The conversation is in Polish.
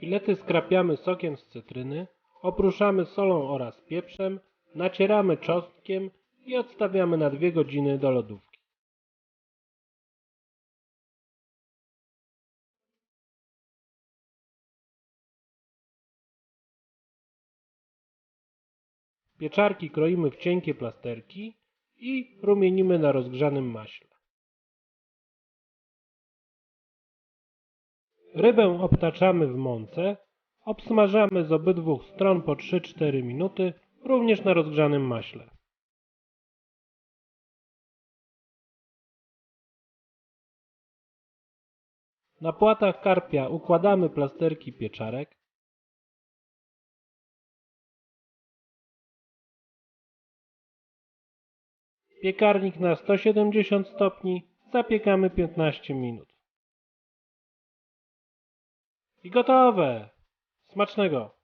Filety skrapiamy sokiem z cytryny, oprószamy solą oraz pieprzem, nacieramy czosnkiem i odstawiamy na 2 godziny do lodówki. Pieczarki kroimy w cienkie plasterki i rumienimy na rozgrzanym maśle. Rybę obtaczamy w mące, obsmażamy z obydwu stron po 3-4 minuty, również na rozgrzanym maśle. Na płatach karpia układamy plasterki pieczarek. Piekarnik na 170 stopni, zapiekamy 15 minut. I gotowe! Smacznego!